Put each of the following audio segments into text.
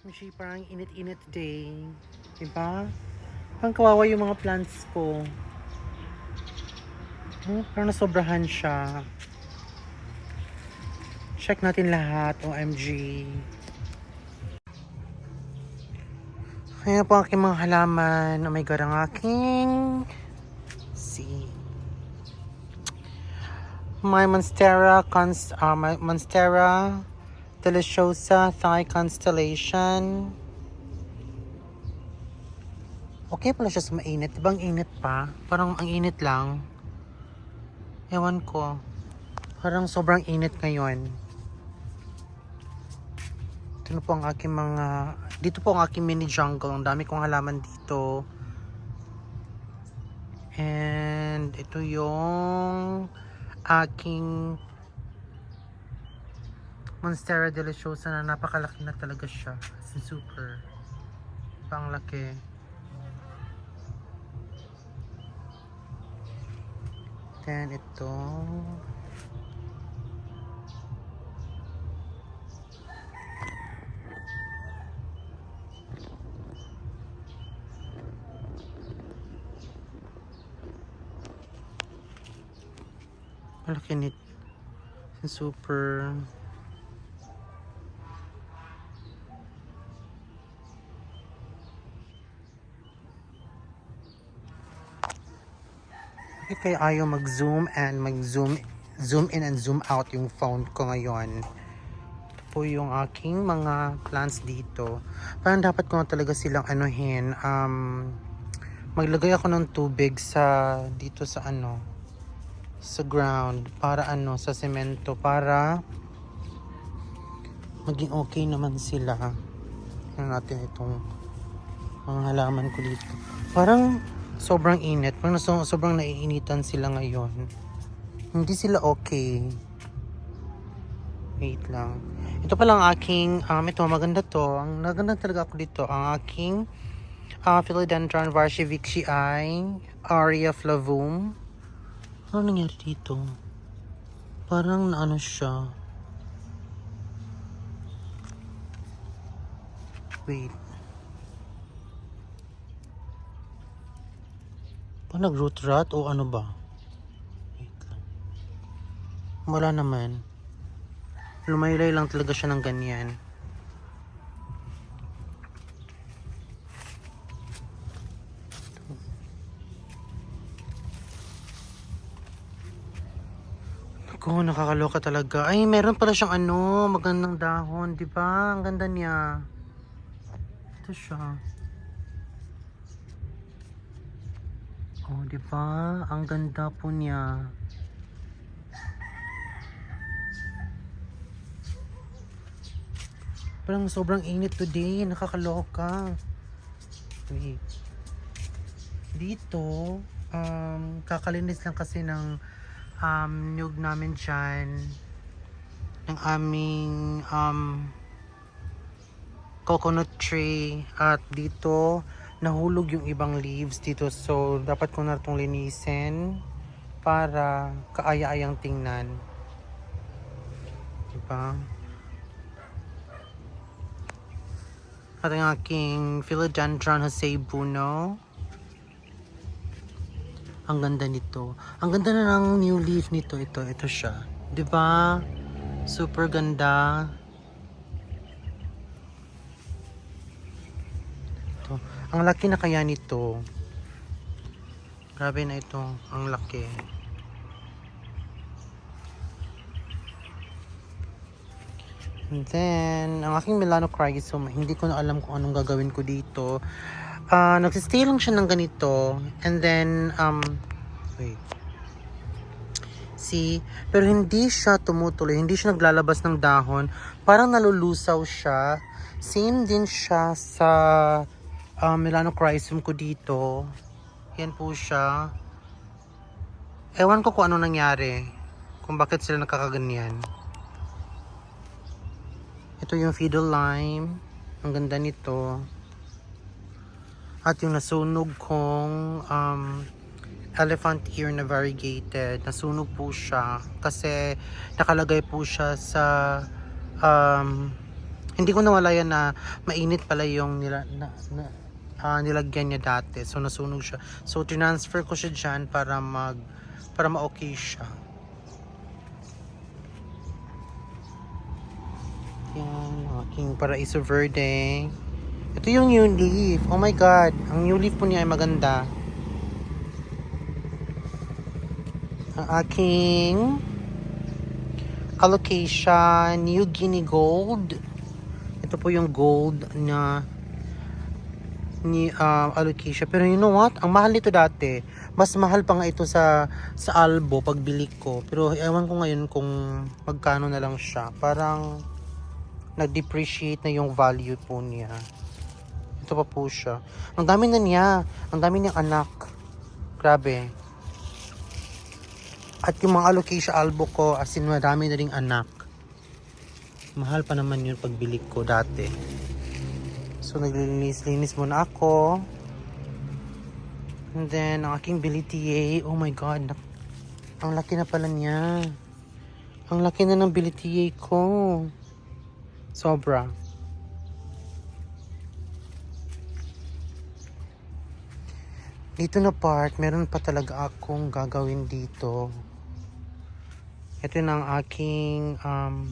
Michi, parang init-init day. Diba? Parang kawawa yung mga plants ko. Hmm, parang nasobrahan siya. Check natin lahat, OMG. Ayan po aking mga halaman. Oh my God, ang aking... See. My Monstera, cons, uh, my Monstera Deliciosa Thigh Constellation. Okay pala siya sa mainit. Diba ang init pa? Parang ang init lang. Ewan ko. Parang sobrang init ngayon. Ito na po ang aking mga... Dito po ang aking mini jungle. Ang dami kong halaman dito. And ito yung aking Monstera Deliciosa na napakalaki na talaga siya. As super. Pang laki. Then ito. Malaki nit. Super. Bakit kaya ayaw mag-zoom and mag-zoom zoom in and zoom out yung phone ko ngayon? Ito po yung aking mga plants dito. Parang dapat ko na talaga silang anuhin. Um, maglagay ako ng tubig sa dito sa ano sa ground para ano sa semento para maging okay naman sila. Ano natin itong mga halaman ko dito. Parang sobrang init. Parang so, sobrang naiinitan sila ngayon. Hindi sila okay. Wait lang. Ito pala ang aking, um, ito maganda to. Ang naganda talaga ako dito. Ang aking uh, Philodendron varshivixii Aria flavum. Ano nangyari dito? Parang naano siya. Wait. Pa nag-root rot o ano ba? Wait lang. Wala naman. Lumaylay lang talaga siya ng ganyan. Ako, nakakaloka talaga. Ay, meron pala siyang ano, magandang dahon, di ba? Ang ganda niya. Ito siya. Oh, di ba? Ang ganda po niya. Parang sobrang init today. Nakakaloka. Wait. Dito, um, kakalinis lang kasi ng um, niyog namin dyan. Ng aming um, coconut tree. At dito, nahulog yung ibang leaves dito. So, dapat ko na itong linisin para kaaya-ayang tingnan. Diba? At ang aking Philodendron Jose Buno. Ang ganda nito. Ang ganda na ng new leaf nito. Ito, ito siya. 'Di ba? Super ganda. Ang laki na kaya nito. Grabe na ito. Ang laki. And then, ang aking Milano Chrysum, hindi ko na alam kung anong gagawin ko dito. Ah, nagsistay lang siya ng ganito. And then, um, wait. See? Pero hindi siya tumutuloy. Hindi siya naglalabas ng dahon. Parang nalulusaw siya. Same din siya sa ah, Milano Chrysum ko dito. Yan po siya. Ewan ko kung ano nangyari. Kung bakit sila nakakaganyan. Ito yung fiddle lime. Ang ganda nito. At yung nasunog kong um, elephant ear na variegated. Nasunog po siya. Kasi nakalagay po siya sa um, Hindi ko nawala yan na mainit pala yung nila, na, na, ah, nilagyan niya dati. So nasunog siya. So transfer ko siya dyan para mag para ma-okay siya. Yan, aking Paraiso Verde. Ito yung new leaf. Oh my god. Ang new leaf po niya ay maganda. Ang aking Alocasia New Guinea Gold. Ito po yung gold na ni uh, Alocasia. Pero you know what? Ang mahal nito dati. Mas mahal pa nga ito sa sa Albo pagbili ko. Pero ewan ko ngayon kung magkano na lang siya. Parang nag-depreciate na yung value po niya. Ito pa po siya. Ang dami na niya. Ang dami niyang anak. Grabe. At yung mga alocasia albo ko, as in marami na ring anak. Mahal pa naman yun pagbili ko dati. So naglilinis-linis muna ako. And then, ang aking bilitier, oh my god, ang laki na pala niya. Ang laki na ng bilitier ko. Sobra. Dito na part, meron pa talaga akong gagawin dito. Ito na ang aking um,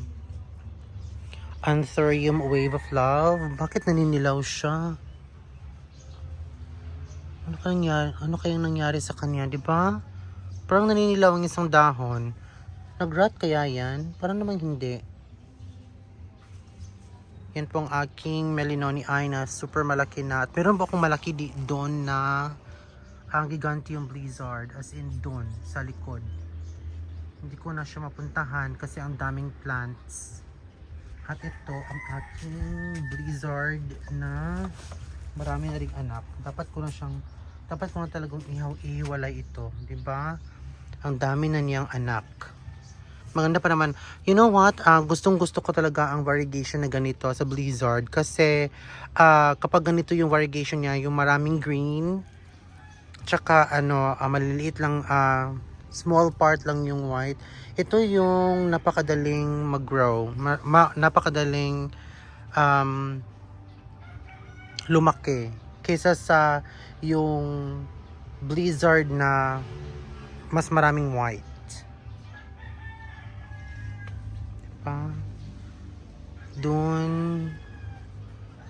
Anthurium Wave of Love. Bakit naninilaw siya? Ano kaya, ano kayang nangyari sa kanya, di ba? Parang naninilaw ang isang dahon. Nag-rot kaya yan? Parang naman hindi. Yan po ang aking Melinoni Eye na super malaki na. At meron po akong malaki di doon na ang Gigantium Blizzard as in doon sa likod. Hindi ko na siya mapuntahan kasi ang daming plants. At ito ang aking Blizzard na marami na ring anak. Dapat ko na siyang dapat ko na talagang ihaw ihiwalay ito, 'di ba? Ang dami na niyang anak. Maganda pa naman. You know what? Ah, gustong gusto ko talaga ang variegation na ganito sa Blizzard kasi ah, kapag ganito yung variegation niya, yung maraming green, tsaka ano, ah, maliliit lang, ah, small part lang yung white. Ito yung napakadaling mag-grow. Ma- ma- napakadaling um, lumaki. Kaysa sa yung blizzard na mas maraming white. Diba? Doon,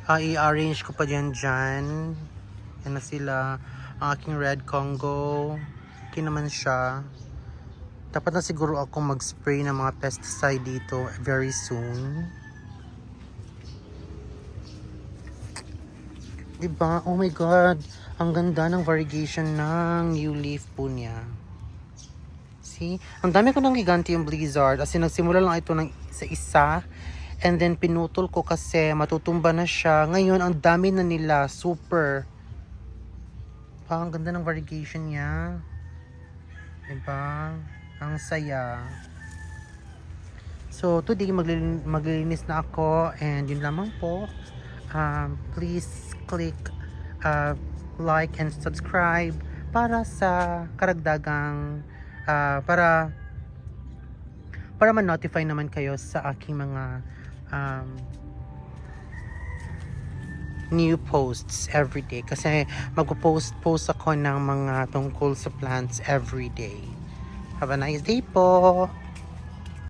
ah, i-arrange ko pa dyan dyan. Yan na sila. Ang aking red Congo. Okay naman siya. Dapat na siguro ako mag-spray ng mga pesticide dito very soon. Diba? Oh my God. Ang ganda ng variegation ng new leaf po niya. See? Ang dami ko ng Gigantium Blizzard. As in, nagsimula lang ito ng isa-isa. And then, pinutol ko kasi matutumba na siya. Ngayon, ang dami na nila. Super. Pa, ang ganda ng variegation niya. Diba? Ang saya. So, today, maglilin- maglilinis na ako. And yun lamang po. Um, please click uh, like and subscribe para sa karagdagang uh, para para ma-notify naman kayo sa aking mga um, new posts every day kasi magpo-post post ako ng mga tungkol sa plants every day. Have a nice day po!